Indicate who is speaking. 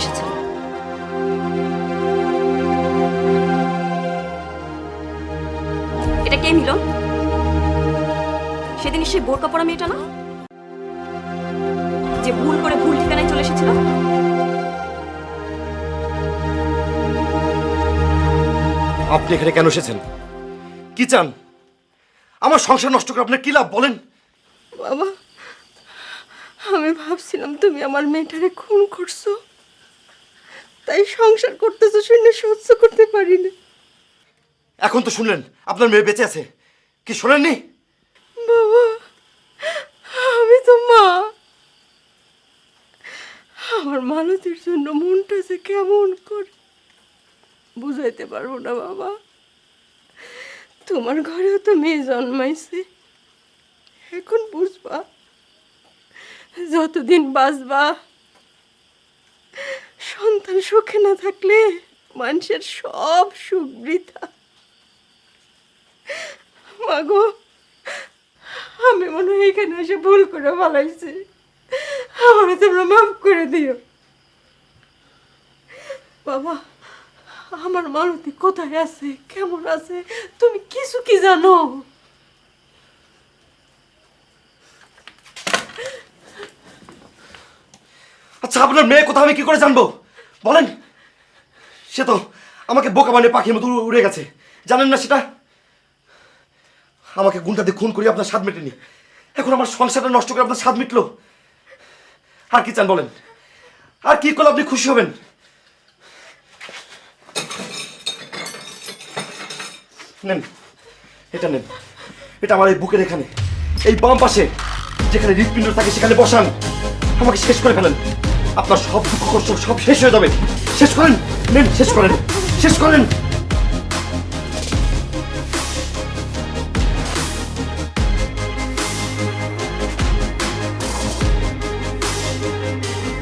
Speaker 1: এসেছেন এটা কে মিলন সেদিন সেই বোরকা পড়া মেয়েটা না? যে ভুল করে ভুল ঠিকানায় চলে এসেছিল?
Speaker 2: আপনি এখানে কেন এসেছেন? কি চান? আমার সংসার নষ্ট করে আপনার কি লাভ বলেন?
Speaker 3: বাবা আমি ভাবছিলাম তুমি আমার মেয়েটারে খুন করছ। তাই সংসার করতেছো শুনে সহ্য করতে পারি না
Speaker 2: এখন তো শুনলেন আপনার মেয়ে বেঁচে আছে। কি শোনেননি?
Speaker 3: বাবা আমি তো মা। আমার মালতির জন্য মনটা যে কেমন করে। বুঝাইতে পারব না বাবা। তোমার ঘরেও তো মেয়ে জন্মাইছে। এখন বুঝবা যতদিন বাঁচবা সন্তান সুখে না থাকলে মানুষের সব সুখ বৃথা। মাগো, আমি মনে হয় এখানে এসে ভুল করে আমাকে তোমরা মাফ করে দিও। বাবা, আমার মালতী কোথায় আছে? কেমন আছে? তুমি কিছু কি জানো?
Speaker 2: আচ্ছা আপনার মেয়ে কোথাও আমি কি করে জানব? বলেন। সে তো আমাকে বোকা বানিয়ে পাখির মতো উড়ে- গেছে। জানেন না সেটা? আমাকে গুন্ডা খুন করি আপনার স্বাদ মেটেনি। এখন আমার সংসারটা নষ্ট করে আপনার স্বাদ মিটলো। আর কি চান বলেন? আর কি করলে আপনি খুশি হবেন? নেন, এটা নেন। এটা আমার এই বুকের এখানে। এই বাম পাশে যেখানে হৃৎপিণ্ড থাকে সেখানে বসান। আমাকে শেষ করে ফেলেন। আপনার সব দুঃখ কষ্ট সব শেষ হয়ে যাবে। শেষ করেন, নেন, শেষ করেন শেষ করেন।